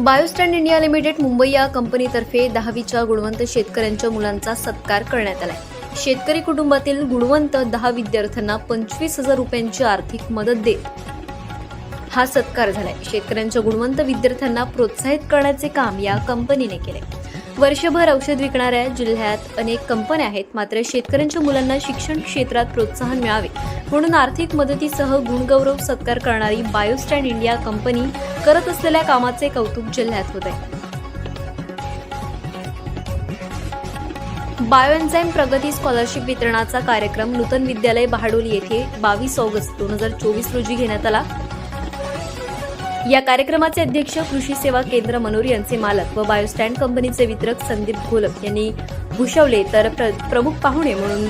बायोस्टँड India limited Mumbai या कंपनीतर्फे दहावीच्या गुणवंत शेतकऱ्यांच्या मुलांचा सत्कार करण्यात आलाय. शेतकरी कुटुंबातील गुणवंत दहा विद्यार्थ्यांना पंचवीस हजार रुपयांची आर्थिक मदत देत हा सत्कार झालाय. शेतकऱ्यांच्या गुणवंत विद्यार्थ्यांना प्रोत्साहित करण्याचे काम या कंपनीने केले वर्षभर औषध विकणाऱ्या जिल्ह्यात अनेक कंपन्या आहेत. मात्र शेतकऱ्यांच्या मुलांना शिक्षण क्षेत्रात प्रोत्साहन मिळावे. म्हणून आर्थिक मदतीसह गुणगौरव सत्कार करणारी बायोस्टँड इंडिया कंपनी करत असलेल्या कामाचे कौतुक जिल्ह्यात होत आहे. बायोएन्झाईम प्रगती स्कॉलरशिप वितरणाचा कार्यक्रम नूतन विद्यालय बहाडोली येथे बावीस ऑगस्ट दोन हजार चोवीस रोजी घेण्यात आला. या कार्यक्रमाचे अध्यक्ष कृषी सेवा केंद्र मनोर यांचे मालक व बायोस्टँड कंपनीचे वितरक संदीप घोलप यांनी भूषवले. तर प्र- प्रमुख पाहुणे म्हणून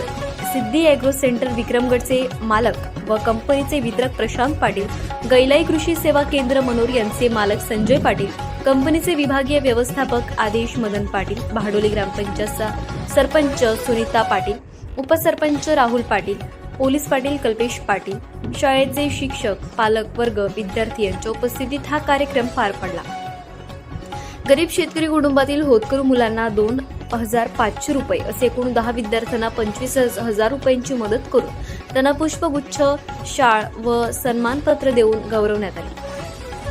सिद्धी अॅग्रो सेंटर विक्रमगडचे मालक व कंपनीचे वितरक प्रशांत पाटील गैलाई कृषी सेवा केंद्र मनोर यांचे मालक संजय पाटील कंपनीचे विभागीय व्यवस्थापक आदेश मदन पाटील भाडोली ग्रामपंचायतचा सरपंच सुनीता पाटील उपसरपंच राहुल पाटील पोलीस पाटील कल्पेश पाटील शाळेचे शिक्षक पालक वर्ग विद्यार्थी यांच्या उपस्थितीत हा कार्यक्रम पार पडला. गरीब शेतकरी कुटुंबातील होतकरू मुलांना दोन हजार पाचशे रुपये असे एकूण दहा विद्यार्थ्यांना पंचवीस हजार रुपयांची मदत करून त्यांना पुष्पगुच्छ शाळ व सन्मानपत्र देऊन गौरवण्यात आले.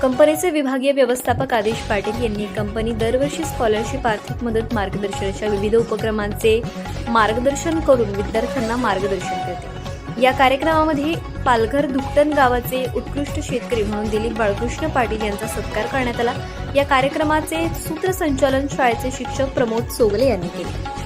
कंपनीचे विभागीय व्यवस्थापक आदेश पाटील यांनी कंपनी दरवर्षी स्कॉलरशिप आर्थिक मदत मार्गदर्शन अशा विविध उपक्रमांचे मार्गदर्शन करून विद्यार्थ्यांना मार्गदर्शन करते या कार्यक्रमामध्ये पालघर दुकटन गावाचे उत्कृष्ट शेतकरी म्हणून दिलीप बाळकृष्ण पाटील यांचा सत्कार करण्यात आला. या कार्यक्रमाचे सूत्रसंचालन शाळेचे शिक्षक प्रमोद सोगले यांनी केले.